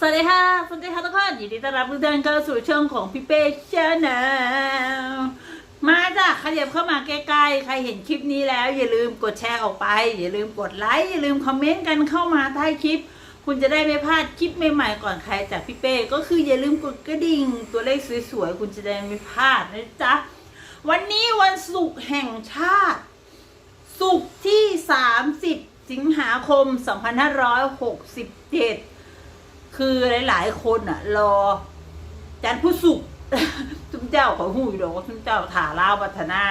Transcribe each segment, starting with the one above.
สวัสดีค่ะสวัสดีค่ะทุกคนยินดีต้อนรับทุกท่านเข้าสู่ช่องของพี่เป้ชาแนลมาจ้ะขยับเข้ามาใกล้ๆ ใครเห็นคลิปนี้แล้ว อย่าลืมกดแชร์ออกไป อย่าลืมกดไลค์อย่าลืมคอมเมนต์กันเข้ามาใต้คลิป คุณจะได้ไม่พลาดคลิปใหม่ๆก่อนใครจากพี่เป้ก็คืออย่าลืมกดกระดิ่ง ตัวเลขสวยๆคุณจะได้ไม่พลาดนะจ๊ะวันนี้วันศุกร์แห่งชาติศุกร์ที่ 30 สิงหาคม 2567 คือหลาย ๆ คนอะ รอจันทร์ผู้ศุกร์ทุกเจ้าขอหูอยู่ดอกทุกเจ้าถาล่าวพัฒนา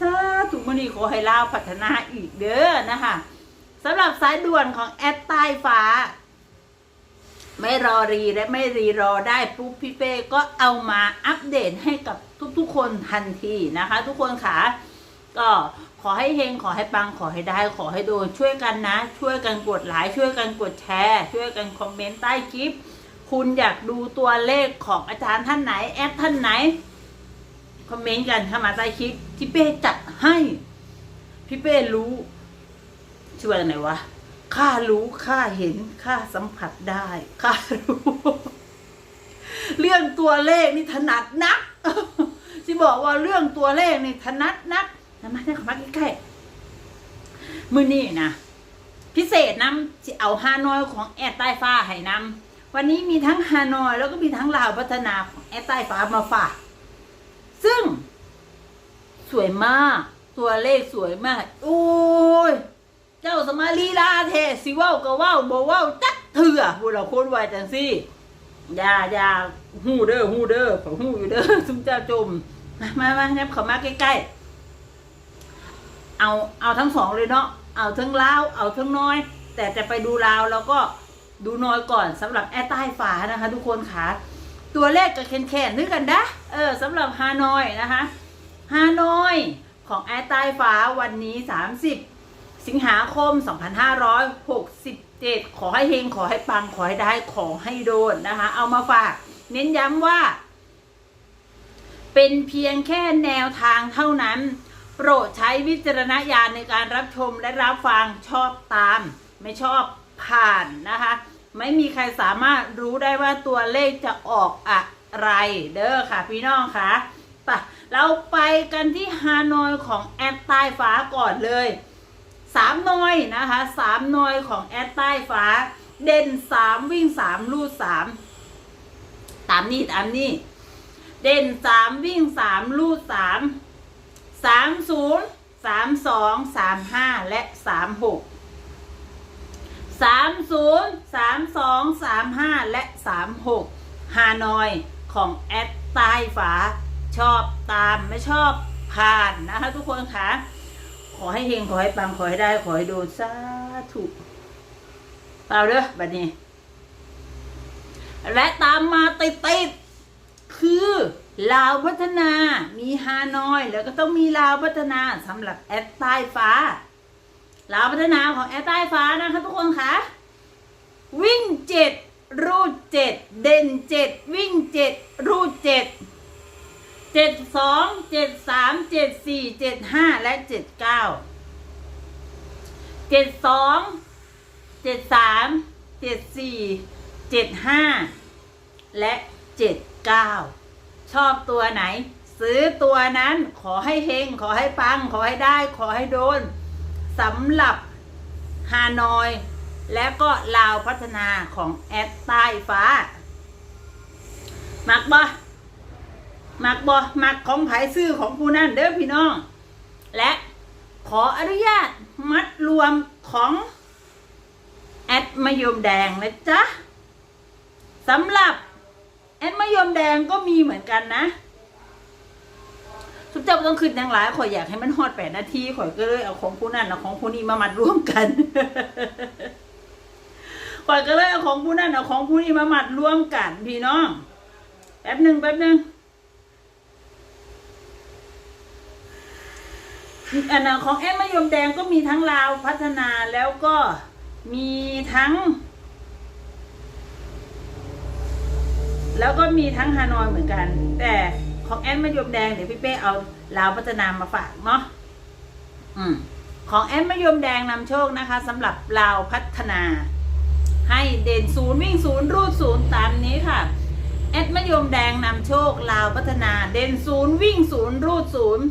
ถ้าถูกมนีขอให้ล่าวพัฒนาอีกเด้อนะคะสำหรับสายด่วนของแอดใต้ฟ้า ไม่รอรีและไม่รีรอได้ปุ๊บพี่เป้ก็เอามาอัปเดตให้กับทุกๆคนทันทีนะคะ ทุกคนค่ะก็ ขอให้เฮงขอให้ปังขอให้ได้ ขอให้โดนช่วยกันนะ ช่วยกันกดไลค์ช่วยกันกดแชร์ ช่วยกันคอมเมนต์ใต้คลิป คุณอยากดูตัวเลขของอาจารย์ท่านไหน แอดท่านไหน คอมเมนต์กันเข้ามาใต้คลิปพี่เป้จัดให้พี่เป้รู้ชื่อว่าอะไรวะข้ารู้ข้าเห็นข้าสัมผัสได้ข้ารู้ เรื่องตัวเลขนี่ถนัดนักที่บอกว่าเรื่องตัวเลขนี่ถนัดนัก นะมาได้ขอมาใกล้ๆมือนี่นะพิเศษน้ำจะเอาฮานอยของแอดใต้ฟ้าให้น้ำวันนี้มีทั้งฮานอยแล้วก็มีทั้งลาวพัฒนาของแอดใต้ฟ้ามาฝากซึ่ง สวยมาก ตัวเลขสวยมาก โอ้ย เจ้าสมาลีลาเทสิว้าก็ว้าบ่ว้าจักเถื่อพวกเราคนไวจังสิอย่าอย่าหูเด้อหูเด้อขอหูอยู่เด้อซุมเจ้าจมมามามาแนบเขามาใกล้ๆ เอาเอาทั้งสองเลยเนาะเอาทั้งลาวเอาทั้งน้อย แต่จะไปดูลาวแล้วก็ดูน้อยก่อนสำหรับแอร์ใต้ฝานะคะ ทุกคนค่ะตัวเลขกับแคนๆนึกกันนะเออสำหรับฮานอยนะคะฮานอยของแอร์ใต้ฟ้าวันนี้ 30 สิงหาคม 2567 ขอให้เฮงขอให้ปัง ขอให้ได้ขอให้โดนนะคะ เอามาฝาก เน้นย้ำว่า เป็นเพียงแค่แนวทางเท่านั้น โปรดใช้วิจารณญาณในการรับชมและรับฟังชอบตาม ไม่ชอบผ่านนะคะ ไม่มีใครสามารถรู้ได้ว่าตัวเลขจะออกอะไรเด้อค่ะพี่น้องค่ะไปเราไปกันที่ฮานอยของแอดใต้ฟ้าก่อนเลยสามนอยนะคะสามนอยของแอดใต้ฟ้า เด่นสามวิ่งสามลูดสามตามนี่ตามนี่เด่นสามวิ่งสามลูดสาม สามศูนย์สามสองสามห้าและสามหกสามศูนย์สามสองสามห้าและสามหกฮานอยของแอดใต้ฟ้าชอบตามไม่ชอบผ่านนะคะทุกคนคะขอให้เฮงขอให้ปังขอให้ได้ขอให้โดนสาธุเปล่าเด้อบัดนี้ และตามมาติดติดๆคือ ลาวพัฒนา มีฮานอย แล้วก็ต้องมีลาวพัฒนาสำหรับแอดใต้ฟ้า ลาวพัฒนาของแอดใต้ฟ้านะคะทุกคนคะวิ่งเจ็ดรูดเจ็ดเด่นเจ็ดวิ่งเจ็ดรูดเจ็ดเจ็ดสองเจ็ดสามเจ็ดสี่เจ็ดห้าและเจ็ดเก้าเจ็ดสองเจ็ดสามเจ็ดสี่เจ็ดห้าและเจ็ดเก้า ชอบตัวไหน ซื้อตัวนั้นขอให้เฮงขอให้ปัง ขอให้ได้ ขอให้โดนสำหรับฮานอย และก็ลาวพัฒนาของแอดใต้ฟ้า มักบ่มักบอมักของไผซื้อของผู้นั่นเด้อพี่น้อง และขออนุญาตมัดรวมของแอดมะยมแดงนะจ๊ะสำหรับ แอดมะยมแดงก็มีเหมือนกันนะทุกเจ้าต้องขึ้นยังหลายข่อยอยากให้มันฮอดแปดนาทีข่อยก็เลยเอาของผู้นั่นเอาของผู้นี้มามัดรวมกันข่อยก็เลยเอาของผู้นั่นเอาของผู้นี้มามัดรวมกันพี่น้องแป๊บหนึ่งแป๊บหนึ่งอันนของแอมมะยมแดงก็มีทั้งลาวพัฒนาแล้วก็มีทั้ง แล้วก็มีทั้งฮานอยเหมือนกัน แต่ของแอมมะยมแดงเดี๋ยวพี่เป้เอาลาวพัฒนามาฝากเนาะอืมของแอมมะยมแดงนำโชคนะคะสำหรับลาวพัฒนา ให้เด่นศูนย์วิ่งศูนย์รูดศูนย์ตามนี้ค่ะแอดมะยมแดงนำโชคลาวพัฒนา เด่นศูนย์วิ่งศูนย์รูดศูนย์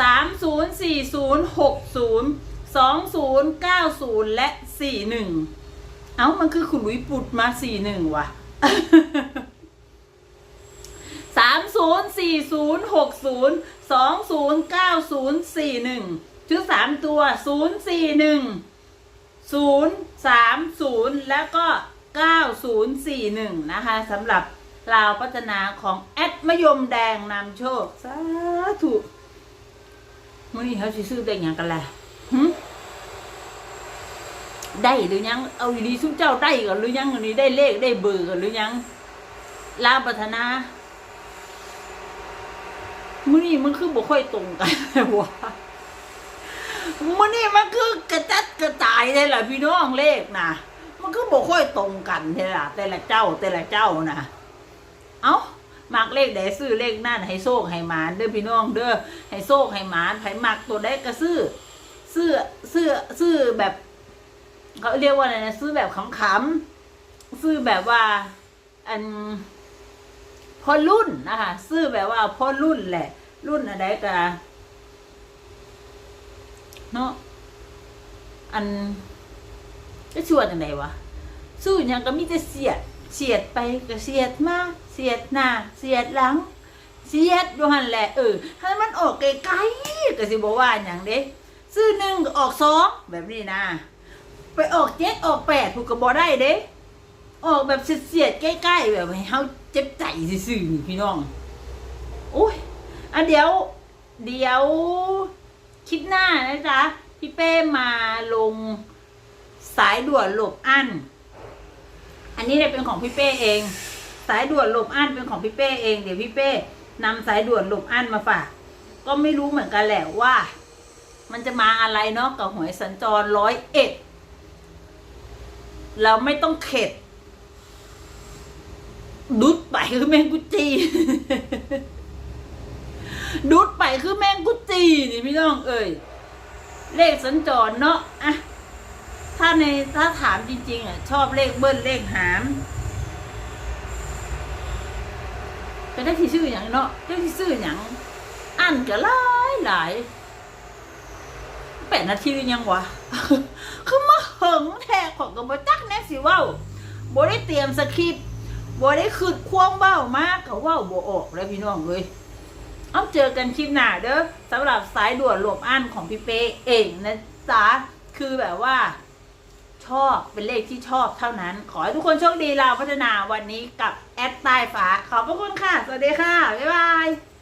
สามศูนย์สี่ศูนย์หกศูนย์สองศูนย์เก้าศูนย์และสี่หนึ่งเอ้ามันคือคุณลุยปุดมาสี่หนึ่งว่ะ น40 60 20 90 41 ชุด 3 ตัว 041 030 แล้วก็ 9041 นะคะสำหรับลาวพัฒนาของแอดมยมแดงนำโชค สาธุมื่อนี่เขาซื้อได้ยังกันแหละได้หรือยัง เอาดีซุ้มเจ้าได้กันหรือยังอันนี้ได้เลขได้เบอร์กันหรือยังลาวพัฒนา มื่อนี้มันคือบ่ค่อยตรงกันวะมื่อนี้มันคือกระจัดกระจายเลยล่ะพี่น้องเลขนะมันคือบ่ค่อยตรงกันเลยล่ะ แต่ละเจ้าแต่ละเจ้านะเอ้ามักเลขใดซื้อเลขนั่นให้โชคให้หมานเด้อพี่น้องเด้อให้โชคให้หมานไผมักตัวใดก็ซื้อซื้อซื้อซื้อแบบเขาเรียกว่าอะไรนะซื้อแบบขำๆซื้อแบบว่า อัน พอรุ่นนะคะซื้อแบบว่าพอรุ่นแหละ รุ่นอะไรกันเนาะอันจะชวนยังไงวะสู้ยังก็มีแต่เสียดเสียดไปก็เสียดมาเสียดหน้าเสียดหลัง เสียดอยู่หันแหละเออถ้ามันออกไกลๆก็สิบอกว่าอย่างเด้ซื้อหนึ่งก็ออกสองแบบนี้นะ ไปออกเจ็ดออกแปดผูกก็บอได้เด้ออกแบบเสียดๆใกล้ๆแบบให้เฮา เจ็บใจซื่อๆนี่พี่น้องโอ้ยอะเดี๋ยว เดี๋ยวคลิปหน้านะจ๊ะพี่เป้มาลงสายด่วนหลบอั้น อันนี้เนี่ยเป็นของพี่เป้เอง สายด่วนหลบอั้นเป็นของพี่เป้เอง เดี๋ยวพี่เป้นำสายด่วนหลบอั้นมาฝาก ก็ไม่รู้เหมือนกันแหละว่า มันจะมาอะไรเนาะกับหวยสัญจรร้อยเอ็ด เราไม่ต้องเข็ด ดุดไปคือแมงกุจีดุดไปคือแมงกุจีนี่พี่น้องเอ่ยเลขสัญจรเนาะอะถ้าในถ้าถามจริงๆอะชอบเลขเบิ้ลเลขหามเป็นได้ที่ชื่ออย่างเนาะได้ที่ชื่ออย่างอันก็หลายหลายแปดนาทีหรือยังวะคือมาเหิงแทกของกับบจักแน่สิว่าบ่ได้เตรียมสคริปต์ บ่ได้คืดควงเบ้ามากเขาว่าบ่ออกเลยพี่น้องเลยเอาเจอกันคลิปหน้าเด้อสำหรับสายด่วนหลบอั้นของพี่เป้เองนะจ๊ะคือแบบว่า ชอบเป็นเลขที่ชอบเท่านั้น ขอให้ทุกคนโชคดีเราพัฒนาวันนี้กับแอดใต้ฟ้าขอบพระคุณค่ะ สวัสดีค่ะ บ๊ายบาย